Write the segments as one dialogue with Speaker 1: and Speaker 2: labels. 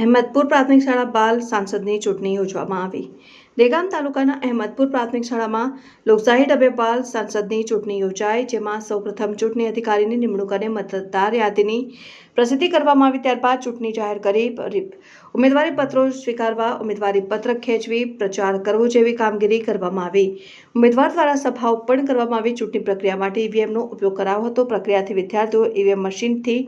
Speaker 1: અહેમદપુર પ્રાથમિક શાળા બાલ સાંસદની ચૂંટણી યોજવામાં આવી. દેગામ તાલુકાના અહેમદપુર પ્રાથમિક શાળામાં લોકશાહી ડબેપાલ સાંસદની ચૂંટણી યોજાઈ, જેમાં સૌપ્રથમ ચૂંટણી અધિકારીની નિમણૂક અને મતદાર યાદીની પ્રસિદ્ધિ કરવામાં આવી ત્યારબાદ ચૂંટણી જાહેર કરી ઉમેદવારી પત્રો સ્વીકારવા, ઉમેદવારી પત્ર ખેંચવી, પ્રચાર કરવો જેવી કામગીરી કરવામાં આવી. ઉમેદવાર દ્વારા સભાઓ પણ કરવામાં આવી ચૂંટણી પ્રક્રિયા માટે ઈવીએમનો ઉપયોગ કરાયો હતો. પ્રક્રિયાથી વિદ્યાર્થીઓ ઈવીએમ મશીનથી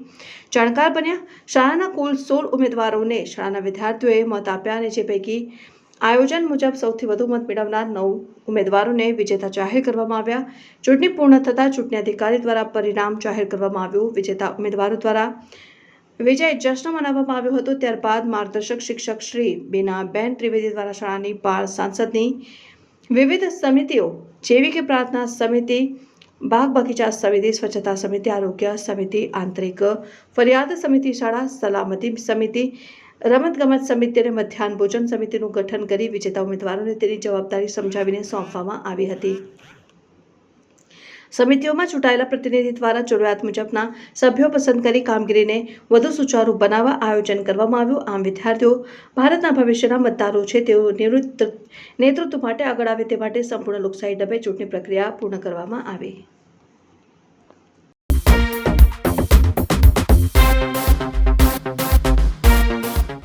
Speaker 1: જાણકાર બન્યા. શાળાના કુલ સોળ ઉમેદવારોને શાળાના વિદ્યાર્થીઓએ મત આપ્યા અને જે પૈકી આયોજન મુજબ સૌથી વધુ મત મેળવનાર નવ ઉમેદવારોને વિજેતા જાહેર કરવામાં આવ્યા. ચૂંટણી પૂર્ણ થતાં ચૂંટણી અધિકારી દ્વારા પરિણામ જાહેર કરવામાં આવ્યું. વિજેતા ઉમેદવારો દ્વારા વિજય જશ્ન મનાવવામાં આવ્યો હતો. ત્યારબાદ માર્ગદર્શક શિક્ષક શ્રી બેનાબેન ત્રિવેદી દ્વારા શાળાની બાળ સાંસદની વિવિધ સમિતિઓ જેવી કે પ્રાર્થના સમિતિ બાગ બગીચા સમિતિ, સ્વચ્છતા સમિતિ, આરોગ્ય સમિતિ, આંતરિક ફરિયાદ સમિતિ, શાળા સલામતી સમિતિ રમતગમત સમિતિ અને મધ્યાહન ભોજન સમિતિનું ગઠન કરી વિજેતા ઉમેદવારોને તેની જવાબદારી સમજાવીને સોંપવામાં આવી હતી. સમિતિઓમાં ચૂંટાયેલા પ્રતિનિધિ દ્વારા જરૂરિયાત મુજબના સભ્યો પસંદ કરી કામગીરીને વધુ સુચારુ બનાવવા આયોજન કરવામાં આવ્યું. આમ વિદ્યાર્થીઓ, ભારતના ભવિષ્યના મતદારો છે, તેઓ નેતૃત્વ માટે આગળ આવે તે માટે સંપૂર્ણ લોકશાહી ડબે ચૂંટણી પ્રક્રિયા પૂર્ણ કરવામાં આવી.